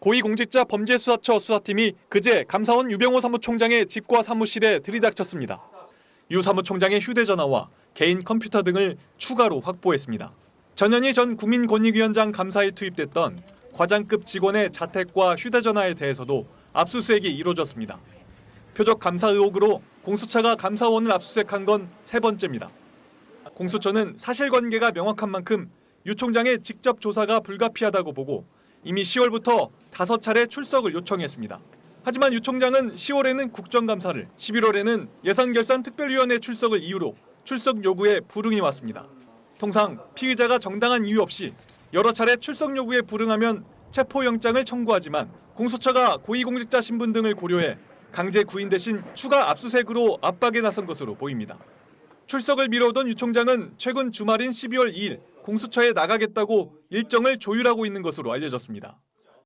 고위공직자 범죄수사처 수사팀이 그제 감사원 유병호 사무총장의 집과 사무실에 들이닥쳤습니다. 유 사무총장의 휴대전화와 개인 컴퓨터 등을 추가로 확보했습니다. 전현희 전 국민권익위원장 감사에 투입됐던 과장급 직원의 자택과 휴대전화에 대해서도 압수수색이 이루어졌습니다. 표적 감사 의혹으로 공수처가 감사원을 압수수색한 건 세 번째입니다. 공수처는 사실관계가 명확한 만큼 유 총장의 직접 조사가 불가피하다고 보고 이미 10월부터 다섯 차례 출석을 요청했습니다. 하지만 유 총장은 10월에는 국정감사를, 11월에는 예산결산특별위원회 출석을 이유로 출석 요구에 불응이 왔습니다. 통상 피의자가 정당한 이유 없이 여러 차례 출석 요구에 불응하면 체포영장을 청구하지만 공수처가 고위공직자 신분 등을 고려해 강제 구인 대신 추가 압수색으로 압박에 나선 것으로 보입니다. 출석을 미뤄오던 유 총장은 최근 주말인 12월 2일 공수처에 나가겠다고 일정을 조율하고 있는 것으로 알려졌습니다.